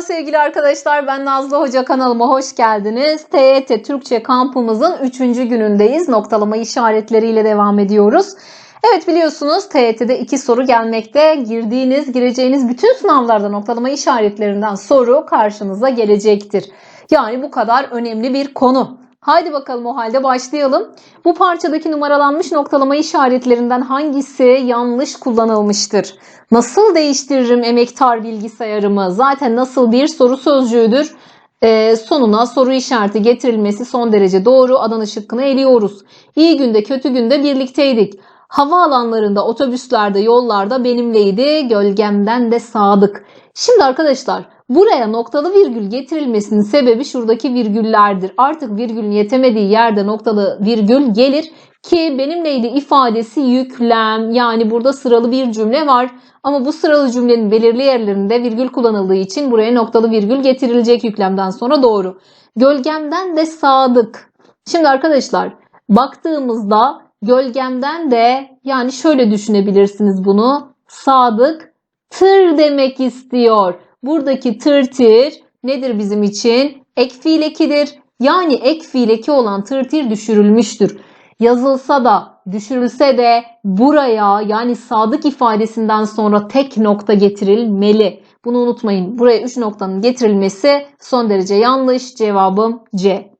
Merhaba sevgili arkadaşlar ben Nazlı Hoca kanalıma hoş geldiniz. TYT Türkçe kampımızın 3. günündeyiz. Noktalama işaretleriyle devam ediyoruz. Evet biliyorsunuz TYT'de iki soru gelmekte. Girdiğiniz, gireceğiniz bütün sınavlarda noktalama işaretlerinden soru karşınıza gelecektir. Yani bu kadar önemli bir konu. Haydi bakalım o halde başlayalım. Bu parçadaki numaralanmış noktalama işaretlerinden hangisi yanlış kullanılmıştır? Nasıl değiştiririm emektar bilgisayarımı? Zaten nasıl bir soru sözcüğüdür. Ee, sonuna soru işareti getirilmesi son derece doğru. Adana şıkkını eliyoruz. İyi günde kötü günde birlikteydik. Hava alanlarında, otobüslerde, yollarda benimleydi. Gölgemden de sadık. Şimdi arkadaşlar buraya noktalı virgül getirilmesinin sebebi şuradaki virgüllerdir. Artık virgülün yetemediği yerde noktalı virgül gelir ki benimleydi ifadesi yüklem yani burada sıralı bir cümle var. Ama bu sıralı cümlenin belirli yerlerinde virgül kullanıldığı için buraya noktalı virgül getirilecek yüklemden sonra doğru. Gölgemden de sadık. Şimdi arkadaşlar baktığımızda gölgemden de yani şöyle düşünebilirsiniz bunu. Sadık tır demek istiyor. Buradaki tırtir nedir bizim için? Ek fiil ekidir. Yani ek fiil eki olan tırtir düşürülmüştür. Yazılsa da düşürülse de buraya yani sadık ifadesinden sonra tek nokta getirilmeli. Bunu unutmayın. Buraya 3 noktanın getirilmesi son derece yanlış. Cevabım C.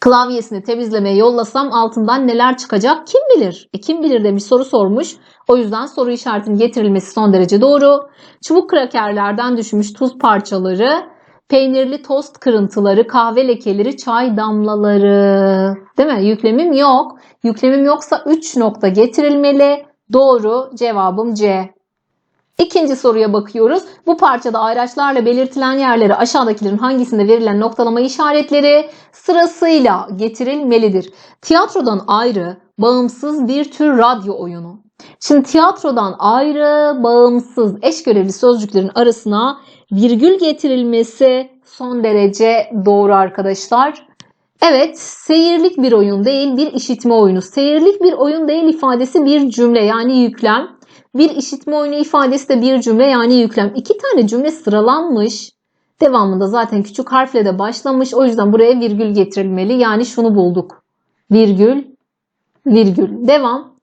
Klavyesini temizlemeye yollasam altından neler çıkacak kim bilir? E kim bilir demiş soru sormuş. O yüzden soru işaretinin getirilmesi son derece doğru. Çubuk krakerlerden düşmüş tuz parçaları, peynirli tost kırıntıları, kahve lekeleri, çay damlaları. Değil mi? Yüklemim yok. Yüklemim yoksa 3 nokta getirilmeli. Doğru cevabım C. İkinci soruya bakıyoruz. Bu parçada ayraçlarla belirtilen yerleri aşağıdakilerin hangisinde verilen noktalama işaretleri sırasıyla getirilmelidir. Tiyatrodan ayrı, bağımsız bir tür radyo oyunu. Şimdi tiyatrodan ayrı, bağımsız eş görevli sözcüklerin arasına virgül getirilmesi son derece doğru arkadaşlar. Evet, seyirlik bir oyun değil, bir işitme oyunu. Seyirlik bir oyun değil ifadesi bir cümle yani yüklem. Bir işitme oyunu ifadesi de bir cümle yani yüklem. İki tane cümle sıralanmış. Devamında zaten küçük harfle de başlamış. O yüzden buraya virgül getirilmeli. Yani şunu bulduk. Virgül, virgül. Devam.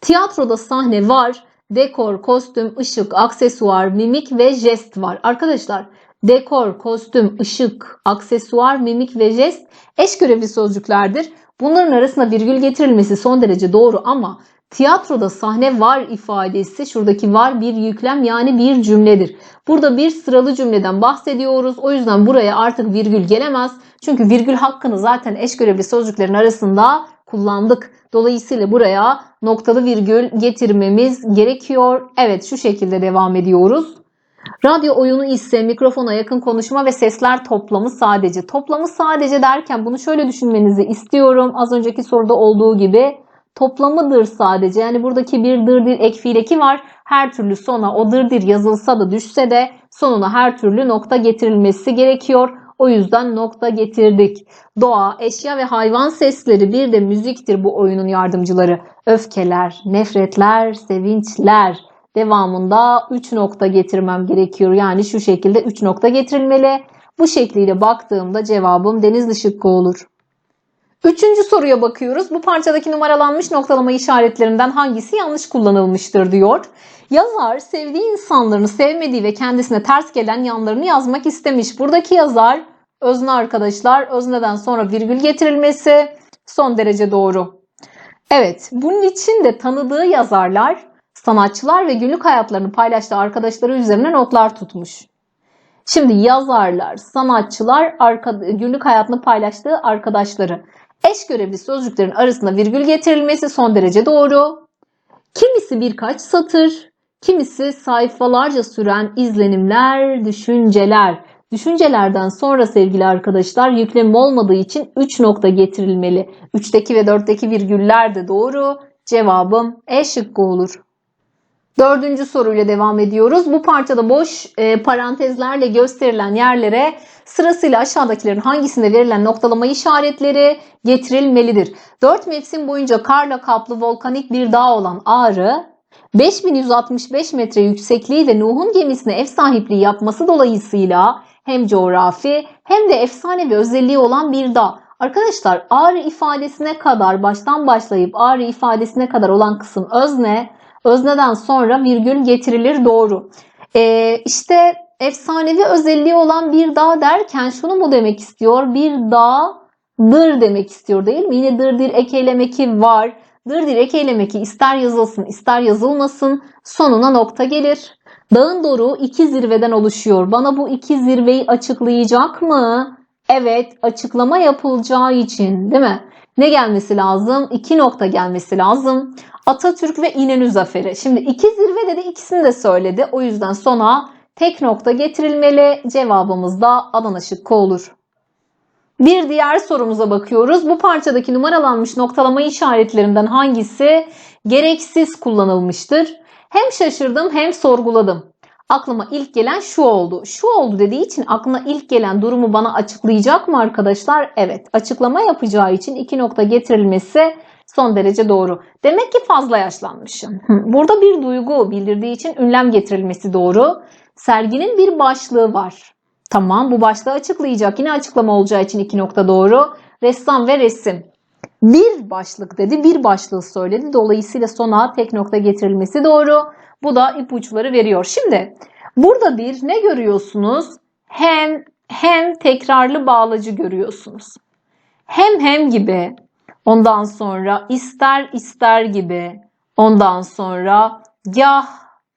Tiyatroda sahne var. Dekor, kostüm, ışık, aksesuar, mimik ve jest var. Arkadaşlar dekor, kostüm, ışık, aksesuar, mimik ve jest eş görevli sözcüklerdir. Bunların arasında virgül getirilmesi son derece doğru ama tiyatroda sahne var ifadesi şuradaki var bir yüklem yani bir cümledir. Burada bir sıralı cümleden bahsediyoruz. O yüzden buraya artık virgül gelemez. Çünkü virgül hakkını zaten eş görevli sözcüklerin arasında kullandık. Dolayısıyla buraya noktalı virgül getirmemiz gerekiyor. Evet şu şekilde devam ediyoruz. Radyo oyunu ise mikrofona yakın konuşma ve sesler toplamı sadece. Toplamı sadece derken bunu şöyle düşünmenizi istiyorum. Az önceki soruda olduğu gibi toplamıdır sadece. Yani buradaki bir dırdir ek fiil eki var. Her türlü sona o dırdir yazılsa da düşse de sonuna her türlü nokta getirilmesi gerekiyor. O yüzden nokta getirdik. Doğa, eşya ve hayvan sesleri bir de müziktir bu oyunun yardımcıları. Öfkeler, nefretler, sevinçler. Devamında 3 nokta getirmem gerekiyor. Yani şu şekilde 3 nokta getirilmeli. Bu şekliyle baktığımda cevabım Denizli şıkkı olur. Üçüncü soruya bakıyoruz. Bu parçadaki numaralanmış noktalama işaretlerinden hangisi yanlış kullanılmıştır diyor. Yazar sevdiği insanlarını sevmediği ve kendisine ters gelen yanlarını yazmak istemiş. Buradaki yazar özne arkadaşlar. Özneden sonra virgül getirilmesi son derece doğru. Evet bunun için de tanıdığı yazarlar, sanatçılar ve günlük hayatlarını paylaştığı arkadaşları üzerine notlar tutmuş. Şimdi yazarlar, sanatçılar, günlük hayatını paylaştığı arkadaşları. Eş görevli sözcüklerin arasında virgül getirilmesi son derece doğru. Kimisi birkaç satır, kimisi sayfalarca süren izlenimler, düşünceler. Düşüncelerden sonra sevgili arkadaşlar yüklem olmadığı için 3 nokta getirilmeli. 3'teki ve 4'teki virgüller de doğru. Cevabım E şıkkı olur. Dördüncü soruyla devam ediyoruz. Bu parçada boş e, parantezlerle gösterilen yerlere sırasıyla aşağıdakilerin hangisinde verilen noktalama işaretleri getirilmelidir. 4 mevsim boyunca karla kaplı volkanik bir dağ olan Ağrı, 5165 metre yüksekliği ve Nuh'un gemisine ev sahipliği yapması dolayısıyla hem coğrafi hem de efsanevi özelliği olan bir dağ. Arkadaşlar ağrı ifadesine kadar baştan başlayıp ağrı ifadesine kadar olan kısım özne. Özneden sonra virgül getirilir doğru. Ee, işte efsanevi özelliği olan bir dağ derken şunu mu demek istiyor? Bir dağdır demek istiyor değil mi? Yine dır dir ek eylemeki var. Dır dir ek eylemeki ister yazılsın ister yazılmasın sonuna nokta gelir. Dağın doruğu iki zirveden oluşuyor. Bana bu iki zirveyi açıklayacak mı? Evet, açıklama yapılacağı için değil mi? Ne gelmesi lazım? İki nokta gelmesi lazım. Atatürk ve İnönü Zaferi. Şimdi iki zirve dedi ikisini de söyledi. O yüzden sona tek nokta getirilmeli. Cevabımız da Adana şıkkı olur. Bir diğer sorumuza bakıyoruz. Bu parçadaki numaralanmış noktalama işaretlerinden hangisi gereksiz kullanılmıştır? Hem şaşırdım hem sorguladım. Aklıma ilk gelen şu oldu. Şu oldu dediği için aklına ilk gelen durumu bana açıklayacak mı arkadaşlar? Evet. Açıklama yapacağı için iki nokta getirilmesi son derece doğru. Demek ki fazla yaşlanmışım. Burada bir duygu bildirdiği için ünlem getirilmesi doğru. Serginin bir başlığı var. Tamam bu başlığı açıklayacak. Yine açıklama olacağı için iki nokta doğru. Ressam ve resim. Bir başlık dedi. Bir başlığı söyledi. Dolayısıyla sona tek nokta getirilmesi doğru. Bu da ipuçları veriyor. Şimdi burada bir ne görüyorsunuz? Hem hem tekrarlı bağlacı görüyorsunuz. Hem hem gibi. Ondan sonra ister ister gibi. Ondan sonra gah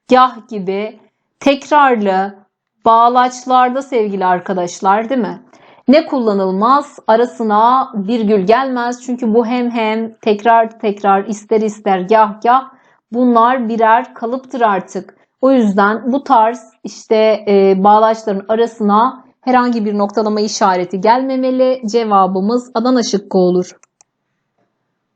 gah gibi tekrarlı bağlaçlarda sevgili arkadaşlar değil mi? Ne kullanılmaz? Arasına virgül gelmez. Çünkü bu hem hem tekrar tekrar ister ister gah gah bunlar birer kalıptır artık. O yüzden bu tarz işte e, bağlaçların arasına herhangi bir noktalama işareti gelmemeli. Cevabımız Adana şıkkı olur.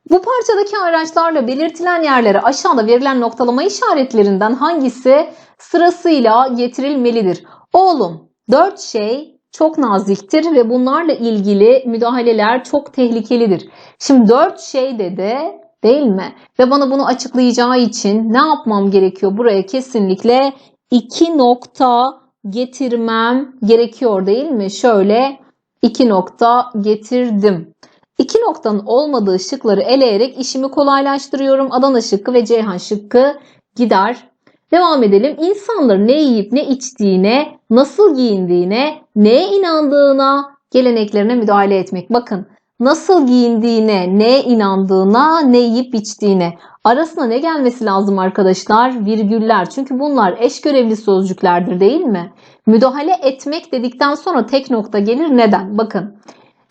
Bu parçadaki araçlarla belirtilen yerlere aşağıda verilen noktalama işaretlerinden hangisi sırasıyla getirilmelidir? Oğlum, dört şey çok naziktir ve bunlarla ilgili müdahaleler çok tehlikelidir. Şimdi dört şey dedi değil mi? Ve bana bunu açıklayacağı için ne yapmam gerekiyor? Buraya kesinlikle iki nokta getirmem gerekiyor değil mi? Şöyle iki nokta getirdim. İki noktanın olmadığı şıkları eleyerek işimi kolaylaştırıyorum. Adana şıkkı ve Ceyhan şıkkı gider. Devam edelim. İnsanların ne yiyip ne içtiğine, nasıl giyindiğine, neye inandığına, geleneklerine müdahale etmek. Bakın nasıl giyindiğine, neye inandığına, ne yiyip içtiğine. Arasına ne gelmesi lazım arkadaşlar? Virgüller. Çünkü bunlar eş görevli sözcüklerdir değil mi? Müdahale etmek dedikten sonra tek nokta gelir. Neden? Bakın.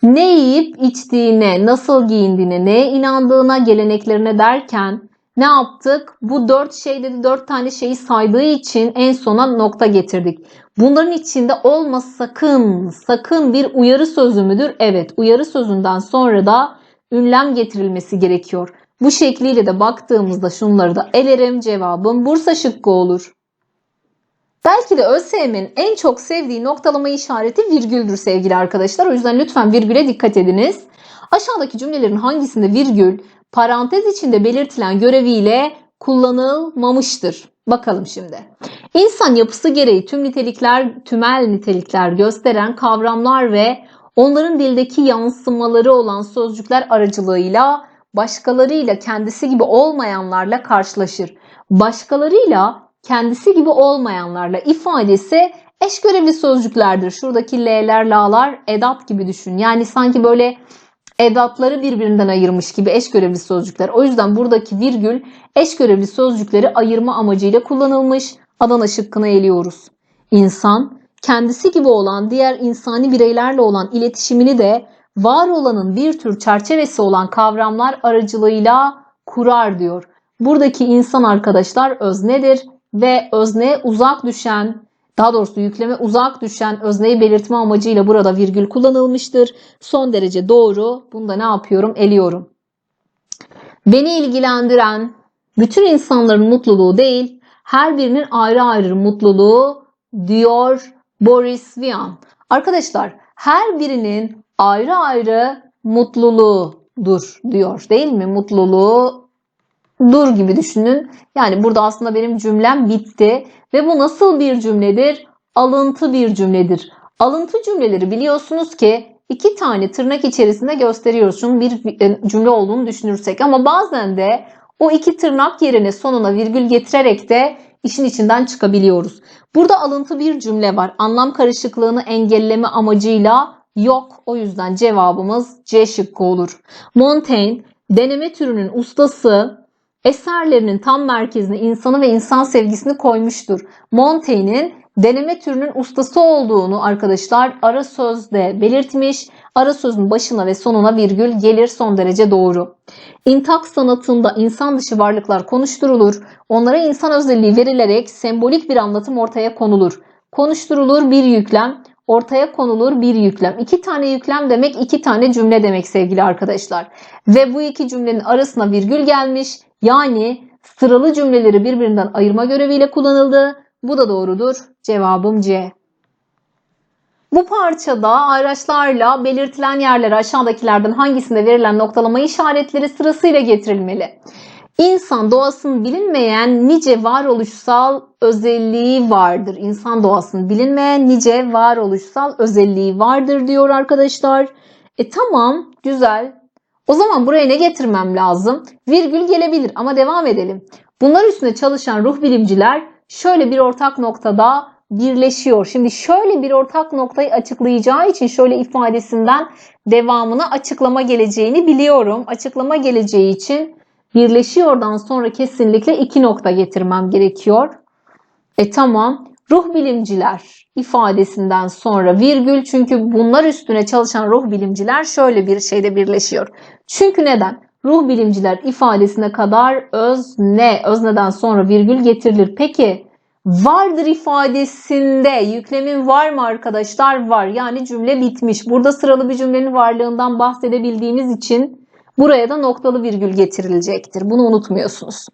Ne yiyip içtiğine, nasıl giyindiğine, neye inandığına, geleneklerine derken ne yaptık? Bu dört şey dedi dört tane şeyi saydığı için en sona nokta getirdik. Bunların içinde olma sakın, sakın bir uyarı sözü müdür? Evet, uyarı sözünden sonra da ünlem getirilmesi gerekiyor. Bu şekliyle de baktığımızda şunları da elerim cevabım Bursa şıkkı olur. Belki de ÖSYM'in en çok sevdiği noktalama işareti virgüldür sevgili arkadaşlar. O yüzden lütfen virgüle dikkat ediniz. Aşağıdaki cümlelerin hangisinde virgül parantez içinde belirtilen göreviyle kullanılmamıştır? Bakalım şimdi. İnsan yapısı gereği tüm nitelikler, tümel nitelikler gösteren kavramlar ve onların dildeki yansımaları olan sözcükler aracılığıyla başkalarıyla kendisi gibi olmayanlarla karşılaşır. Başkalarıyla kendisi gibi olmayanlarla ifadesi eş görevli sözcüklerdir. Şuradaki L'ler, La'lar edat gibi düşün. Yani sanki böyle edatları birbirinden ayırmış gibi eş görevli sözcükler. O yüzden buradaki virgül eş görevli sözcükleri ayırma amacıyla kullanılmış. Adana şıkkını eliyoruz. İnsan kendisi gibi olan diğer insani bireylerle olan iletişimini de var olanın bir tür çerçevesi olan kavramlar aracılığıyla kurar diyor. Buradaki insan arkadaşlar öznedir ve özneye uzak düşen daha doğrusu yükleme uzak düşen özneyi belirtme amacıyla burada virgül kullanılmıştır. Son derece doğru. Bunda ne yapıyorum? Eliyorum. Beni ilgilendiren bütün insanların mutluluğu değil, her birinin ayrı ayrı mutluluğu diyor Boris Vian. Arkadaşlar her birinin ayrı ayrı mutluluğudur diyor değil mi? Mutluluğu dur gibi düşünün. Yani burada aslında benim cümlem bitti ve bu nasıl bir cümledir? Alıntı bir cümledir. Alıntı cümleleri biliyorsunuz ki iki tane tırnak içerisinde gösteriyoruz. Şunun bir e, cümle olduğunu düşünürsek ama bazen de o iki tırnak yerine sonuna virgül getirerek de işin içinden çıkabiliyoruz. Burada alıntı bir cümle var. Anlam karışıklığını engelleme amacıyla yok. O yüzden cevabımız C şıkkı olur. Montaigne deneme türünün ustası eserlerinin tam merkezine insanı ve insan sevgisini koymuştur. Montaigne'in deneme türünün ustası olduğunu arkadaşlar ara sözde belirtmiş. Ara sözün başına ve sonuna virgül gelir son derece doğru. İntak sanatında insan dışı varlıklar konuşturulur. Onlara insan özelliği verilerek sembolik bir anlatım ortaya konulur. Konuşturulur bir yüklem, ortaya konulur bir yüklem. İki tane yüklem demek iki tane cümle demek sevgili arkadaşlar. Ve bu iki cümlenin arasına virgül gelmiş. Yani sıralı cümleleri birbirinden ayırma göreviyle kullanıldı. Bu da doğrudur. Cevabım C. Bu parçada araçlarla belirtilen yerlere aşağıdakilerden hangisinde verilen noktalama işaretleri sırasıyla getirilmeli? İnsan doğasının bilinmeyen nice varoluşsal özelliği vardır. İnsan doğasının bilinmeyen nice varoluşsal özelliği vardır diyor arkadaşlar. E tamam güzel. O zaman buraya ne getirmem lazım? Virgül gelebilir ama devam edelim. Bunlar üstüne çalışan ruh bilimciler şöyle bir ortak noktada birleşiyor. Şimdi şöyle bir ortak noktayı açıklayacağı için şöyle ifadesinden devamına açıklama geleceğini biliyorum. Açıklama geleceği için birleşiyordan sonra kesinlikle iki nokta getirmem gerekiyor. E tamam. Ruh bilimciler ifadesinden sonra virgül çünkü bunlar üstüne çalışan ruh bilimciler şöyle bir şeyde birleşiyor. Çünkü neden? Ruh bilimciler ifadesine kadar özne, özneden sonra virgül getirilir. Peki vardır ifadesinde yüklemin var mı arkadaşlar? Var. Yani cümle bitmiş. Burada sıralı bir cümlenin varlığından bahsedebildiğimiz için buraya da noktalı virgül getirilecektir. Bunu unutmuyorsunuz.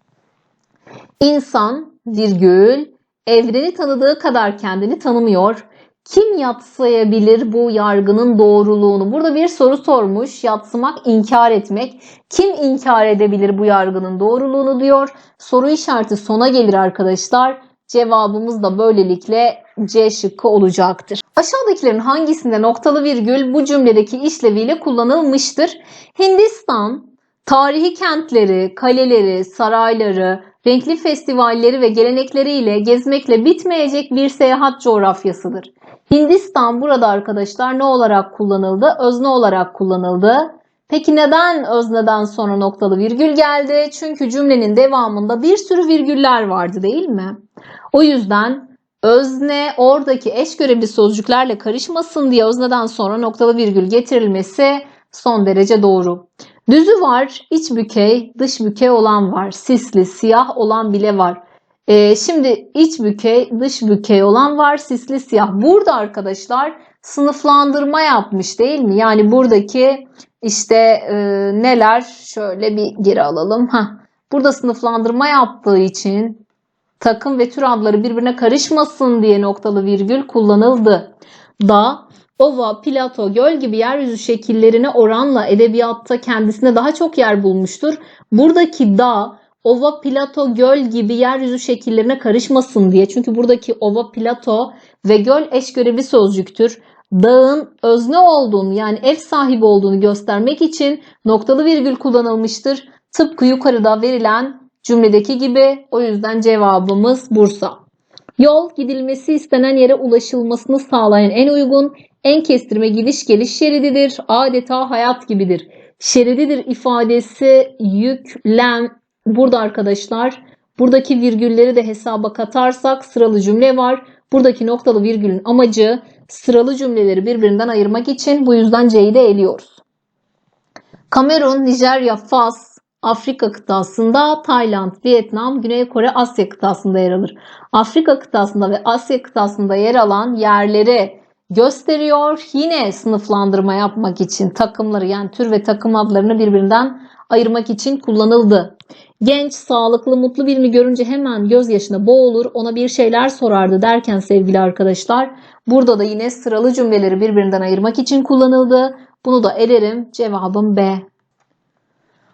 İnsan virgül evreni tanıdığı kadar kendini tanımıyor. Kim yatsıyabilir bu yargının doğruluğunu? Burada bir soru sormuş. Yatsımak, inkar etmek. Kim inkar edebilir bu yargının doğruluğunu diyor. Soru işareti sona gelir arkadaşlar. Cevabımız da böylelikle C şıkkı olacaktır. Aşağıdakilerin hangisinde noktalı virgül bu cümledeki işleviyle kullanılmıştır? Hindistan tarihi kentleri, kaleleri, sarayları, renkli festivalleri ve gelenekleriyle gezmekle bitmeyecek bir seyahat coğrafyasıdır. Hindistan burada arkadaşlar ne olarak kullanıldı? Özne olarak kullanıldı. Peki neden özneden sonra noktalı virgül geldi? Çünkü cümlenin devamında bir sürü virgüller vardı değil mi? O yüzden özne oradaki eş görevli sözcüklerle karışmasın diye özneden sonra noktalı virgül getirilmesi son derece doğru. Düzü var, iç bükey, dış bükey olan var. Sisli, siyah olan bile var. Ee, şimdi iç bükey, dış bükey olan var, sisli, siyah. Burada arkadaşlar sınıflandırma yapmış değil mi? Yani buradaki işte e, neler şöyle bir geri alalım. Heh. Burada sınıflandırma yaptığı için takım ve tür adları birbirine karışmasın diye noktalı virgül kullanıldı. Da, ova, plato, göl gibi yeryüzü şekillerine oranla edebiyatta kendisine daha çok yer bulmuştur. Buradaki da, ova, plato, göl gibi yeryüzü şekillerine karışmasın diye. Çünkü buradaki ova, plato ve göl eş görevli sözcüktür. Dağın özne olduğunu yani ev sahibi olduğunu göstermek için noktalı virgül kullanılmıştır. Tıpkı yukarıda verilen cümledeki gibi o yüzden cevabımız Bursa. Yol gidilmesi istenen yere ulaşılmasını sağlayan en uygun, en kestirme gidiş geliş şerididir. Adeta hayat gibidir. Şerididir ifadesi yüklem. Burada arkadaşlar buradaki virgülleri de hesaba katarsak sıralı cümle var. Buradaki noktalı virgülün amacı sıralı cümleleri birbirinden ayırmak için bu yüzden C'yi de eliyoruz. Kamerun, Nijerya, Fas, Afrika kıtasında, Tayland, Vietnam, Güney Kore, Asya kıtasında yer alır. Afrika kıtasında ve Asya kıtasında yer alan yerleri gösteriyor. Yine sınıflandırma yapmak için takımları yani tür ve takım adlarını birbirinden ayırmak için kullanıldı. Genç, sağlıklı, mutlu birini görünce hemen gözyaşına boğulur, ona bir şeyler sorardı derken sevgili arkadaşlar, burada da yine sıralı cümleleri birbirinden ayırmak için kullanıldı. Bunu da elerim. Cevabım B.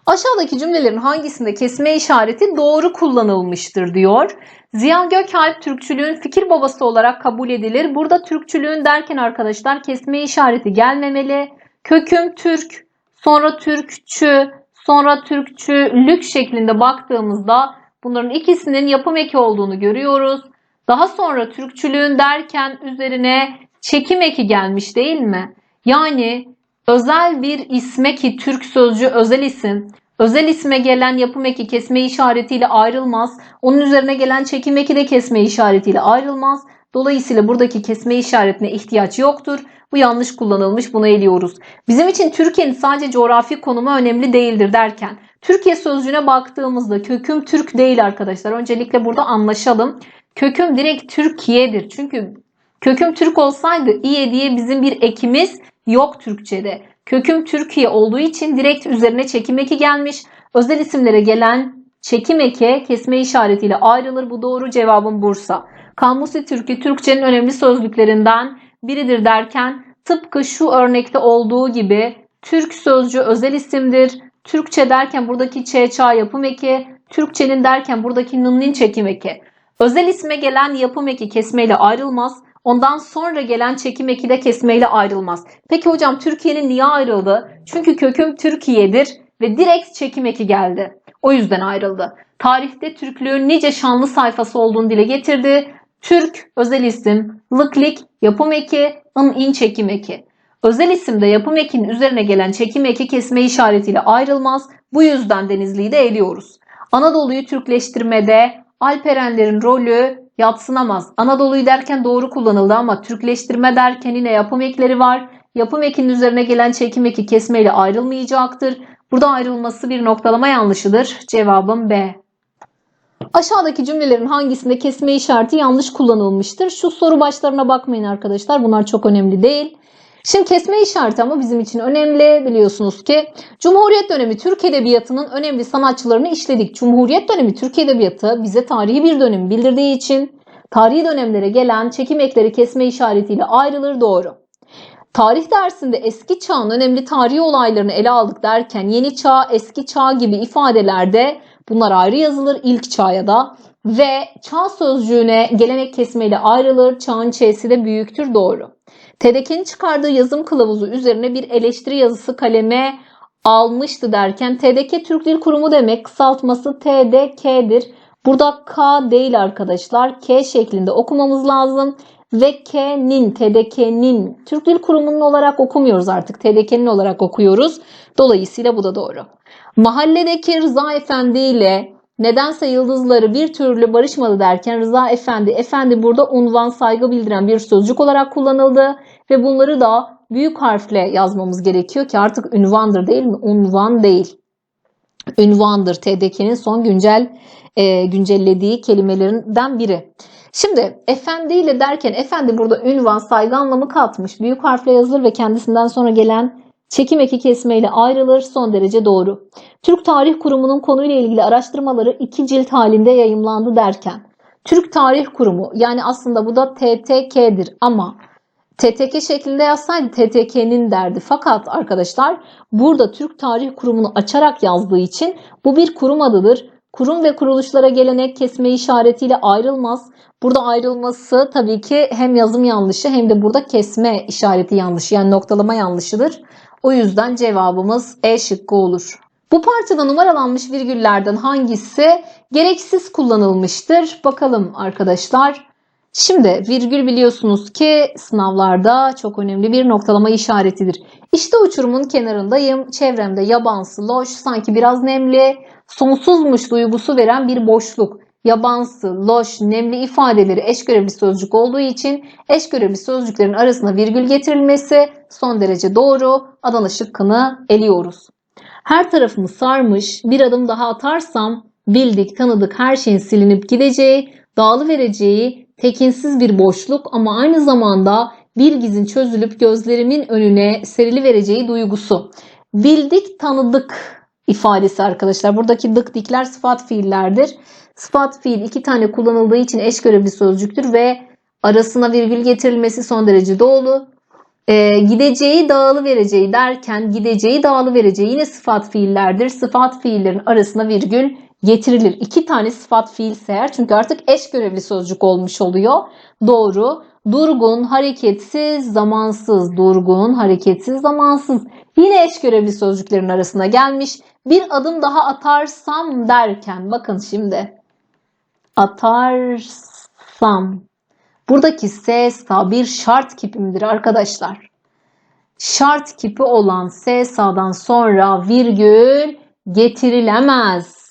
Aşağıdaki cümlelerin hangisinde kesme işareti doğru kullanılmıştır diyor. Ziya Gökalp Türkçülüğün fikir babası olarak kabul edilir. Burada Türkçülüğün derken arkadaşlar kesme işareti gelmemeli. Köküm Türk, sonra Türkçü, sonra Türkçülük şeklinde baktığımızda bunların ikisinin yapım eki olduğunu görüyoruz. Daha sonra Türkçülüğün derken üzerine çekim eki gelmiş değil mi? Yani özel bir isme ki Türk sözcüğü özel isim, özel isme gelen yapım eki kesme işaretiyle ayrılmaz. Onun üzerine gelen çekim eki de kesme işaretiyle ayrılmaz. Dolayısıyla buradaki kesme işaretine ihtiyaç yoktur. Bu yanlış kullanılmış bunu eliyoruz. Bizim için Türkiye'nin sadece coğrafi konumu önemli değildir derken Türkiye sözcüğüne baktığımızda köküm Türk değil arkadaşlar. Öncelikle burada anlaşalım. Köküm direkt Türkiye'dir. Çünkü köküm Türk olsaydı İye diye bizim bir ekimiz yok Türkçe'de. Köküm Türkiye olduğu için direkt üzerine çekim eki gelmiş. Özel isimlere gelen çekim eki kesme işaretiyle ayrılır. Bu doğru cevabım Bursa. Kamusi Türkü Türkçenin önemli sözlüklerinden biridir derken tıpkı şu örnekte olduğu gibi Türk sözcüğü özel isimdir. Türkçe derken buradaki ç ça yapım eki, Türkçenin derken buradaki nınnin çekim eki. Özel isme gelen yapım eki kesmeyle ayrılmaz. Ondan sonra gelen çekim eki de kesmeyle ayrılmaz. Peki hocam Türkiye'nin niye ayrıldı? Çünkü köküm Türkiye'dir ve direkt çekim eki geldi. O yüzden ayrıldı. Tarihte Türklüğün nice şanlı sayfası olduğunu dile getirdi. Türk özel isim, lıklik, yapım eki, ın in çekim eki. Özel isimde yapım ekinin üzerine gelen çekim eki kesme işaretiyle ayrılmaz. Bu yüzden Denizli'yi de eliyoruz. Anadolu'yu Türkleştirmede Alperenlerin rolü yatsınamaz. Anadolu'yu derken doğru kullanıldı ama Türkleştirme derken yine yapım ekleri var. Yapım ekinin üzerine gelen çekim eki kesmeyle ayrılmayacaktır. Burada ayrılması bir noktalama yanlışıdır. Cevabım B. Aşağıdaki cümlelerin hangisinde kesme işareti yanlış kullanılmıştır? Şu soru başlarına bakmayın arkadaşlar. Bunlar çok önemli değil. Şimdi kesme işareti ama bizim için önemli. Biliyorsunuz ki Cumhuriyet dönemi Türk Edebiyatı'nın önemli sanatçılarını işledik. Cumhuriyet dönemi Türk Edebiyatı bize tarihi bir dönemi bildirdiği için tarihi dönemlere gelen çekim ekleri kesme işaretiyle ayrılır doğru. Tarih dersinde eski çağın önemli tarihi olaylarını ele aldık derken yeni çağ, eski çağ gibi ifadelerde bunlar ayrı yazılır ilk çağa da ve çağ sözcüğüne gelenek kesmeyle ayrılır. Çağın ç'si de büyüktür doğru. TDK'nin çıkardığı yazım kılavuzu üzerine bir eleştiri yazısı kaleme almıştı derken TDK Türk Dil Kurumu demek kısaltması TDK'dir. Burada K değil arkadaşlar. K şeklinde okumamız lazım. Ve K'nin, TDK'nin Türk Dil Kurumu'nun olarak okumuyoruz artık. TDK'nin olarak okuyoruz. Dolayısıyla bu da doğru. Mahalledeki Rıza Efendi ile nedense yıldızları bir türlü barışmadı derken Rıza Efendi, Efendi burada unvan saygı bildiren bir sözcük olarak kullanıldı. Ve bunları da büyük harfle yazmamız gerekiyor ki artık ünvandır değil mi? Unvan değil. Ünvandır TDK'nin son güncel e, güncellediği kelimelerinden biri. Şimdi efendi ile derken efendi burada ünvan saygı anlamı katmış. Büyük harfle yazılır ve kendisinden sonra gelen çekim eki kesmeyle ayrılır. Son derece doğru. Türk Tarih Kurumu'nun konuyla ilgili araştırmaları iki cilt halinde yayımlandı derken Türk Tarih Kurumu yani aslında bu da TTK'dir ama TTK şeklinde yazsaydı TTK'nin derdi. Fakat arkadaşlar burada Türk Tarih Kurumu'nu açarak yazdığı için bu bir kurum adıdır. Kurum ve kuruluşlara gelenek kesme işaretiyle ayrılmaz. Burada ayrılması tabii ki hem yazım yanlışı hem de burada kesme işareti yanlışı yani noktalama yanlışıdır. O yüzden cevabımız E şıkkı olur. Bu parçada numaralanmış virgüllerden hangisi gereksiz kullanılmıştır? Bakalım arkadaşlar. Şimdi virgül biliyorsunuz ki sınavlarda çok önemli bir noktalama işaretidir. İşte uçurumun kenarındayım. Çevremde yabansı, loş, sanki biraz nemli, sonsuzmuş duygusu veren bir boşluk. Yabansı, loş, nemli ifadeleri eş görevli sözcük olduğu için eş görevli sözcüklerin arasına virgül getirilmesi son derece doğru. Adana şıkkını eliyoruz. Her tarafımı sarmış, bir adım daha atarsam bildik, tanıdık her şeyin silinip gideceği, dağılı vereceği tekinsiz bir boşluk ama aynı zamanda bir gizin çözülüp gözlerimin önüne serili vereceği duygusu. Bildik, tanıdık ifadesi arkadaşlar. Buradaki dık dikler sıfat fiillerdir. Sıfat fiil iki tane kullanıldığı için eş görevli sözcüktür ve arasına virgül getirilmesi son derece doğru. Ee, gideceği dağılı vereceği derken gideceği dağılı vereceği yine sıfat fiillerdir. Sıfat fiillerin arasına virgül getirilir. İki tane sıfat fiil eğer çünkü artık eş görevli sözcük olmuş oluyor. Doğru. Durgun, hareketsiz, zamansız. Durgun, hareketsiz, zamansız. Yine eş görevli sözcüklerin arasına gelmiş. Bir adım daha atarsam derken bakın şimdi. Atarsam. Buradaki ses bir şart kipimdir arkadaşlar. Şart kipi olan S sağdan sonra virgül getirilemez.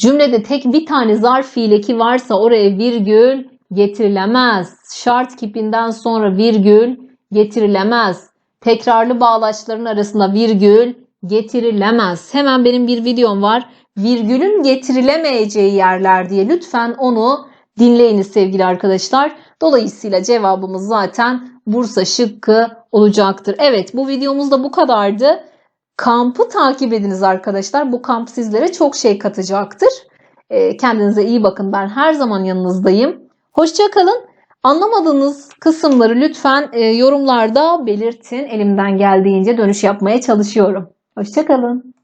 Cümlede tek bir tane zarf fiil eki varsa oraya virgül getirilemez. Şart kipinden sonra virgül getirilemez. Tekrarlı bağlaçların arasında virgül getirilemez. Hemen benim bir videom var. Virgülün getirilemeyeceği yerler diye. Lütfen onu dinleyiniz sevgili arkadaşlar. Dolayısıyla cevabımız zaten Bursa şıkkı olacaktır. Evet bu videomuz da bu kadardı. Kampı takip ediniz arkadaşlar. Bu kamp sizlere çok şey katacaktır. Ee, Kendinize iyi bakın. Ben her zaman yanınızdayım. Hoşçakalın. Anlamadığınız kısımları lütfen e, yorumlarda belirtin. Elimden geldiğince dönüş yapmaya çalışıyorum. Hoşçakalın.